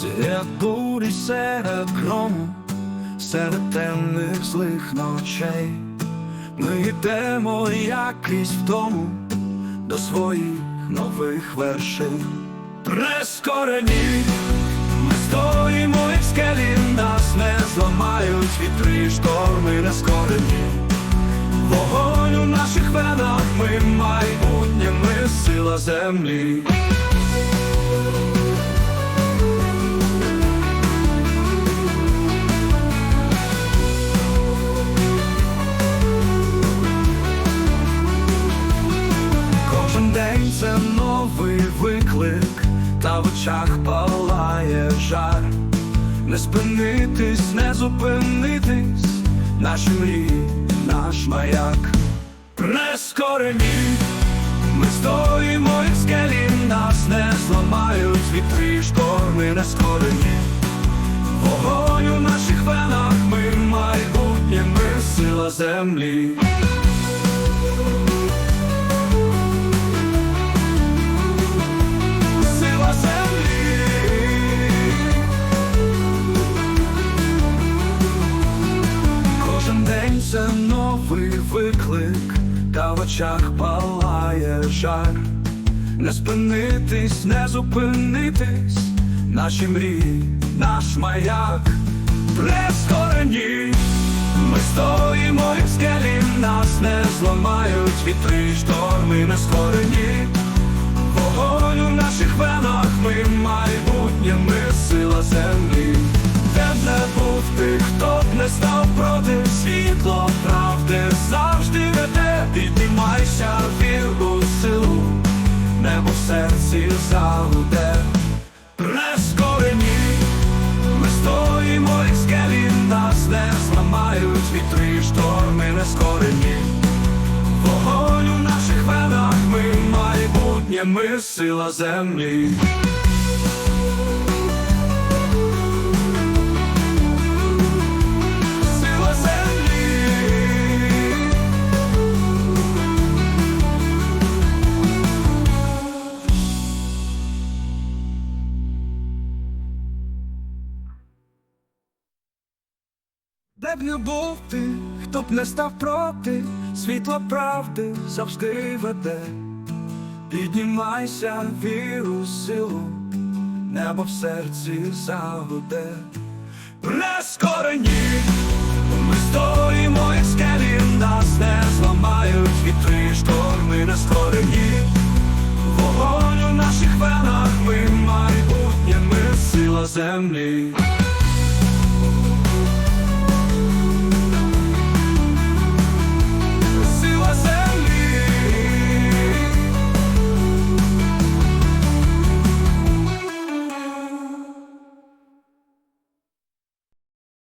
Серед бурі, серед грому, серед темних злих ночей. Ми йдемо як крізь вдому до своїх нових вершин. Прескорені, ми стоїмо як скелі, нас не зламають вітри, шторми нескорені. Вогонь у наших венах, ми майбутнє, ми сила землі. Новий виклик, та в очах палає жар. Не спинитись, не зупинитись, наші мрії, наш маяк. Прескорені, ми стоїмо як скелі, нас не зламають вітри, шторми не скорені. Вогонь у наших венах, ми майбутнє, ми сила землі. Це новий виклик, та в очах палає жар. Не спинитись, не зупинитись, наші мрії, наш маяк, прескорені. Ми стоїмо як скелі, нас не зламають вітри, шторми не створені. Вогонь у наших серці загуде. прискорені, ми стоїмо як скелі, нас не зламають вітри, шторми не скорені. Вогонь у наших венах, ми майбутнє, ми сила землі. Де б не був ти, хто б не став проти, світло правди завжди веде. Піднімайся, віру, силу, небо в серці загуде. Прескорені, ми стоїмо, як скелі, нас не зламають вітри, шторми не створені. Вогонь у наших венах, ми майбутнє, ми сила землі.